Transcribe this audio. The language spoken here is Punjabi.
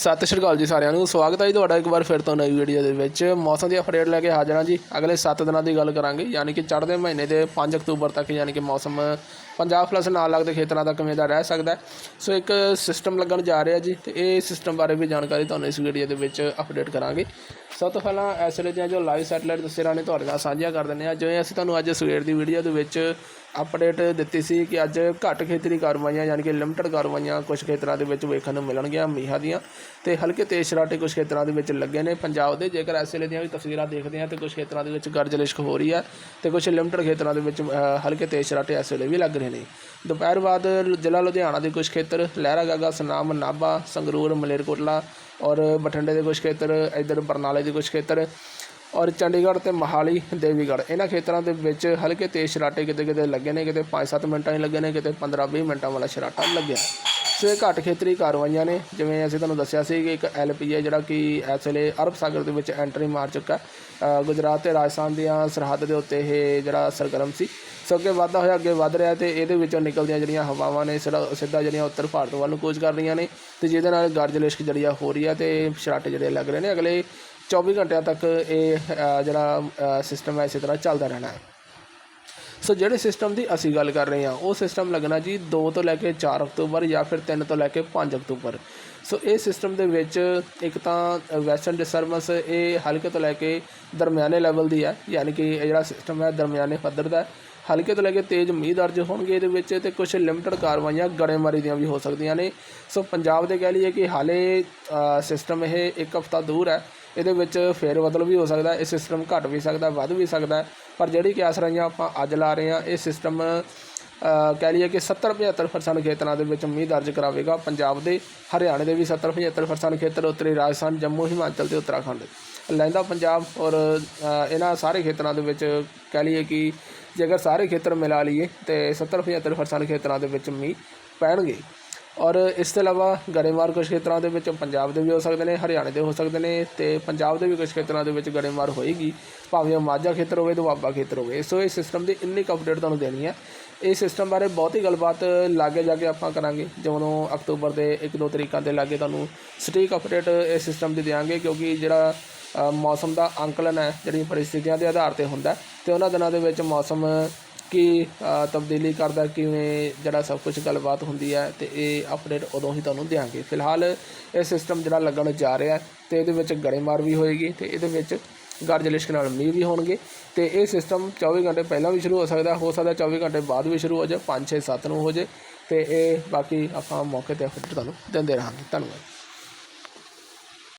ਸਤਿ ਸ਼੍ਰੀ ਅਕਾਲ ਜੀ ਸਾਰਿਆਂ ਨੂੰ। ਸਵਾਗਤ ਹੈ ਜੀ ਤੁਹਾਡਾ ਇੱਕ ਵਾਰ ਫਿਰ ਤੋਂ ਨਵੀਂ ਵੀਡੀਓ ਦੇ ਵਿੱਚ। ਮੌਸਮ ਦੀ ਅਪਡੇਟ ਲੈ ਕੇ ਹਾਜ਼ਰ ਹਾਂ ਜੀ। ਅਗਲੇ 7 ਦਿਨਾਂ ਦੀ ਗੱਲ ਕਰਾਂਗੇ। ਯਾਨੀ ਕਿ ਚੜ੍ਹਦੇ ਮਹੀਨੇ ਦੇ 5 ਅਕਤੂਬਰ ਤੱਕ ਯਾਨੀ ਕਿ ਮੌਸਮ ਪੰਜਾਬ ਪਲੱਸ ਨਾਲ ਲੱਗਦੇ ਖੇਤਰਾਂ ਤੱਕ ਕਿਵੇਂ ਦਾ ਰਹਿ ਸਕਦਾ ਸੋ ਇੱਕ ਸਿਸਟਮ ਲੱਗਣ ਜਾ ਰਿਹਾ ਜੀ ਤੇ ਇਹ ਸਿਸਟਮ ਬਾਰੇ ਵੀ ਜਾਣਕਾਰੀ ਤੁਹਾਨੂੰ ਇਸ ਵੀਡੀਓ ਦੇ ਵਿੱਚ ਅਪਡੇਟ ਕਰਾਂਗੇ। ਸਭ ਤੋਂ ਪਹਿਲਾਂ ਇਸ ਵੇਲੇ ਦੀਆਂ ਜੋ ਲਾਈਵ ਸੈਟਲਾਈਟ ਤਸਵੀਰਾਂ ਨੇ ਤੁਹਾਡੇ ਨਾਲ ਸਾਂਝੀਆਂ ਕਰ ਦਿੰਦੇ ਹਾਂ। ਜਿਵੇਂ ਅਸੀਂ ਤੁਹਾਨੂੰ ਅੱਜ ਸਵੇਰ ਦੀ ਵੀਡੀਓ ਦੇ ਵਿੱਚ ਅਪਡੇਟ ਦਿੱਤੀ ਸੀ ਕਿ ਅੱਜ ਘੱਟ ਖੇਤਰੀ ਕਾਰਵਾਈਆਂ ਯਾਨੀ ਕਿ ਲਿਮਟਿਡ ਕਾਰਵਾਈਆਂ ਕੁਝ ਖੇਤਰਾਂ ਦੇ ਵਿੱਚ ਵੇਖਣ ਨੂੰ ਮਿਲਣਗੀਆਂ ਮੀਂਹਾਂ ਦੀਆਂ ਤੇ ਹਲਕੇ ਤੇਜ਼ ਸ਼ਰਾਟੇ ਕੁਝ ਖੇਤਰਾਂ ਦੇ ਵਿੱਚ ਲੱਗੇ ਨੇ। ਪੰਜਾਬ ਦੇ ਜੇਕਰ ਇਸ ਵੇਲੇ ਦੀਆਂ ਵੀ ਤਸਵੀਰਾਂ ਦੇਖਦੇ ਹਾਂ ਤੇ ਕੁਝ ਖੇਤਰਾਂ ਦੇ ਵਿੱਚ ਗਰਜ ਲਿਸ਼ਕ ਹੋ ਰਹੀ ਹੈ ਤੇ ਕੁਝ ਲਿਮਟਿਡ ਖੇਤਰਾਂ ਦੇ ਵਿੱਚ ਹਲਕੇ ਤੇਜ਼ ਸ਼ਰਾਟੇ ਇਸ ਵੇਲੇ ਵੀ ਲੱਗ ਰਹੇ ਨੇ। ਦੁਪਹਿਰ ਬਾਅਦ ਜ਼ਿਲ੍ਹਾ ਲੁਧਿਆਣਾ ਦੇ ਕੁਝ ਖੇਤਰ ਲਹਿਰਾ ਗਾਗਾ ਸੁਨਾਮ, ਨਾਭਾ, ਸੰਗਰੂਰ, ਮਲੇਰਕੋਟਲਾ ਔਰ ਬਠਿੰਡੇ ਦੇ ਕੁਝ ਖੇਤਰ ਇੱਧਰ ਬਰਨਾਲੇ ਦੇ ਕੁਝ ਖੇਤਰ ਔਰ ਚੰਡੀਗੜ੍ਹ ਤੇ ਮਹਾਲੀ, ਦੇਵੀਗੜ੍ਹ, ਇਹਨਾਂ ਖੇਤਰਾਂ ਦੇ ਵਿੱਚ ਹਲਕੇ ਤੇਜ਼ ਸ਼ਰਾਟੇ ਕਿਤੇ ਕਿਤੇ ਲੱਗੇ ਨੇ, ਕਿਤੇ 5-7 ਮਿੰਟਾਂ ਹੀ ਲੱਗੇ ਨੇ, ਕਿਤੇ 15-20 ਮਿੰਟਾਂ ਵਾਲਾ ਸ਼ਰਾਟਾ ਲੱਗਿਆ। ਸੋ ਇਹ ਘੱਟ ਖੇਤਰੀ ਕਾਰਵਾਈਆਂ ਨੇ, ਜਿਵੇਂ ਅਸੀਂ ਤੁਹਾਨੂੰ ਦੱਸਿਆ ਸੀ ਕਿ ਇੱਕ ਐਲਪੀਏ ਜਿਹੜਾ ਕਿ ਇਸ ਵੇਲੇ ਅਰਬ ਸਾਗਰ ਦੇ ਵਿੱਚ ਐਂਟਰੀ ਮਾਰ ਚੁੱਕਾ ਗੁਜਰਾਤ ਤੇ ਰਾਜਸਥਾਨ ਦੀਆਂ ਸਰਹੱਦ ਦੇ ਉੱਤੇ ਇਹ ਜਿਹੜਾ ਸਰਗਰਮ ਸੀ। ਸੋ ਅੱਗੇ ਵਧਦਾ ਹੋਇਆ, ਅੱਗੇ ਵਧ ਰਿਹਾ ਤੇ ਇਹਦੇ ਵਿੱਚੋਂ ਨਿਕਲਦੀਆਂ ਜਿਹੜੀਆਂ ਹਵਾਵਾਂ ਨੇ, ਸਿੱਧਾ ਸਿੱਧਾ ਜਿਹੜੀਆਂ ਉੱਤਰ ਭਾਰਤ ਵੱਲ ਨੂੰ ਕੂਚ ਕਰ ਰਹੀਆਂ ਨੇ ਤੇ ਜਿਹਦੇ ਨਾਲ ਗਰਜ ਲਿਸ਼ਕ ਜਿਹੜੀ ਆ ਹੋ ਰਹੀ ਹੈ ਤੇ ਸ਼ਰਾਟੇ ਜਿਹੜੇ ਲੱਗ ਰਹੇ ਨੇ। ਅਗਲੇ 24 ਘੰਟਿਆਂ ਤੱਕ ਇਹ ਜਿਹੜਾ ਸਿਸਟਮ ਹੈ ਇਸੇ ਤਰ੍ਹਾਂ ਚੱਲਦਾ ਰਹਿਣਾ ਹੈ। ਸੋ ਜਿਹੜੇ ਸਿਸਟਮ ਦੀ ਅਸੀਂ ਗੱਲ ਕਰ ਰਹੇ ਹਾਂ, ਉਹ ਸਿਸਟਮ ਲੱਗਣਾ ਜੀ 2 ਤੋਂ ਲੈ ਕੇ 4 ਅਕਤੂਬਰ ਜਾਂ ਫਿਰ 3 ਤੋਂ ਲੈ ਕੇ 5 ਅਕਤੂਬਰ। ਸੋ ਇਹ ਸਿਸਟਮ ਦੇ ਵਿੱਚ ਇੱਕ ਤਾਂ ਵੈਸਟਰਨ ਡਿਸਟਰਬੈਂਸ ਇਹ ਹਲਕੇ ਤੋਂ ਲੈ ਕੇ ਦਰਮਿਆਨੇ ਲੈਵਲ ਦੀ ਹੈ, ਯਾਨੀ ਕਿ ਇਹ ਜਿਹੜਾ ਸਿਸਟਮ ਹੈ ਦਰਮਿਆਨੇ ਪੱਧਰ ਦਾ ਹਲਕੇ ਤੋਂ ਲੈ ਕੇ ਤੇਜ਼ ਮੀਂਹ ਦਰਜ ਹੋਣਗੇ ਇਹਦੇ ਵਿੱਚ ਤੇ ਕੁਝ ਲਿਮਟਡ ਕਾਰਵਾਈਆਂ ਗੜੇਮਾਰੀ ਦੀਆਂ ਵੀ ਹੋ ਸਕਦੀਆਂ ਨੇ। ਸੋ ਪੰਜਾਬ ਦੇ ਕਹਿ ਲਈਏ ਕਿ ਹਾਲੇ ਸਿਸਟਮ ਇਹ ਇੱਕ ਹਫ਼ਤਾ ਦੂਰ ਹੈ। ਇਹਦੇ ਵਿੱਚ ਫੇਰ ਬਦਲ ਵੀ ਹੋ ਸਕਦਾ ਇਹ ਸਿਸਟਮ ਘਟ ਵੀ ਸਕਦਾ, ਵੱਧ ਵੀ ਸਕਦਾ। ਪਰ ਜਿਹੜੀ ਕਿ ਆਸਰਾਈਆਂ ਆਪਾਂ ਅੱਜ ਲਾ ਰਹੇ ਹਾਂ, ਇਹ ਸਿਸਟਮ ਕਹਿ ਲਈਏ ਕਿ 70 75% ਖੇਤਰਾਂ ਦੇ ਵਿੱਚ ਮੀਂਹ ਦਰਜ ਕਰਾਵੇਗਾ। ਪੰਜਾਬ ਦੇ, ਹਰਿਆਣੇ ਦੇ ਵੀ 70 75% ਖੇਤਰ, ਉੱਤਰੀ ਰਾਜਸਥਾਨ, ਜੰਮੂ, ਹਿਮਾਚਲ ਤੇ ਉੱਤਰਾਖੰਡ। ਲੈਂਦਾ ਪੰਜਾਬ ਔਰ ਇਹਨਾਂ ਸਾਰੇ ਖੇਤਰਾਂ ਦੇ ਵਿੱਚ ਕਹਿ ਲਈਏ ਕਿ ਜੇਕਰ ਸਾਰੇ ਖੇਤਰ ਮਿਲਾ ਲਈਏ ਤੇ 70 75% ਖੇਤਰਾਂ ਦੇ ਵਿੱਚ ਮੀਂਹ ਪੈਣਗੇ। ਔਰ ਇਸ ਤੋਂ ਇਲਾਵਾ ਗੜੇਮਾਰ ਕੁਝ ਖੇਤਰਾਂ ਦੇ ਵਿੱਚ ਪੰਜਾਬ ਦੇ ਵੀ ਹੋ ਸਕਦੇ ਨੇ, ਹਰਿਆਣੇ ਦੇ ਹੋ ਸਕਦੇ ਨੇ ਤੇ ਪੰਜਾਬ ਦੇ ਵੀ ਕੁਝ ਖੇਤਰਾਂ ਦੇ ਵਿੱਚ ਗੜੇਮਾਰ ਹੋਏਗੀ। ਭਾਵੇਂ ਉਹ ਮਾਝਾ ਖੇਤਰ ਹੋਵੇ ਦੁਆਬਾ ਖੇਤਰ ਹੋਵੇ। ਸੋ ਇਸ ਸਿਸਟਮ ਦੀ ਇੰਨੀ ਕੁ ਅਪਡੇਟ ਤੁਹਾਨੂੰ ਦੇਣੀ ਹੈ। ਇਹ ਸਿਸਟਮ ਬਾਰੇ ਬਹੁਤੀ ਗੱਲਬਾਤ ਲਾਗੇ ਜਾ ਕੇ ਆਪਾਂ ਕਰਾਂਗੇ ਜਦੋਂ ਅਕਤੂਬਰ ਦੇ 1-2 ਤਰੀਕਾਂ ਦੇ ਲਾਗੇ ਤੁਹਾਨੂੰ ਸਟੀਕ ਅਪਡੇਟ ਇਸ ਸਿਸਟਮ ਦੀ ਦੇਵਾਂਗੇ ਕਿਉਂਕਿ ਜਿਹੜਾ ਮੌਸਮ ਦਾ ਅੰਕਲਨ ਹੈ, ਜਿਹੜੀਆਂ ਪਰਿਸਥਿਤੀਆਂ ਦੇ ਆਧਾਰ ਤੇ ਹੁੰਦਾ ਹੈ, ਤੇ ਉਹਨਾਂ ਦਿਨਾਂ ਦੇ ਵਿੱਚ ਮੌਸਮ ਕੀ ਤਬਦੀਲੀ ਕਰਦਾ ਕਿਵੇਂ ਜਿਹੜਾ ਸਭ ਕੁਝ ਗੱਲਬਾਤ ਹੁੰਦੀ ਹੈ ਤੇ ਇਹ ਅਪਡੇਟ ਉਦੋਂ ਹੀ ਤੁਹਾਨੂੰ ਦਿਆਂਗੇ। ਫਿਲਹਾਲ ਇਹ ਸਿਸਟਮ ਜਿਹੜਾ ਲੱਗਣ ਜਾ ਰਿਹਾ ਹੈ ਤੇ ਇਹਦੇ ਵਿੱਚ ਗੜੇਮਾਰ ਵੀ ਹੋਏਗੀ ਤੇ ਇਹਦੇ ਵਿੱਚ ਗਰਜ ਲਿਸ਼ਕ ਨਾਲ ਮੀਂਹ ਵੀ ਹੋਣਗੇ ਤੇ ਇਹ ਸਿਸਟਮ 24 ਘੰਟੇ ਪਹਿਲਾਂ ਵੀ ਸ਼ੁਰੂ ਹੋ ਸਕਦਾ ਹੋ ਸਕਦਾ 24 ਘੰਟੇ ਬਾਅਦ ਵੀ ਸ਼ੁਰੂ ਹੋ ਜਾਏ 5 6 7 ਨੂੰ ਹੋ ਜਾਏ ਤੇ ਇਹ ਬਾਕੀ ਆਪਾਂ ਮੌਕੇ ਤੇ ਅਪਡੇਟ ਤੁਹਾਨੂੰ ਦਿੰਦੇ ਰਹਾਂਗੇ। ਧੰਨਵਾਦ।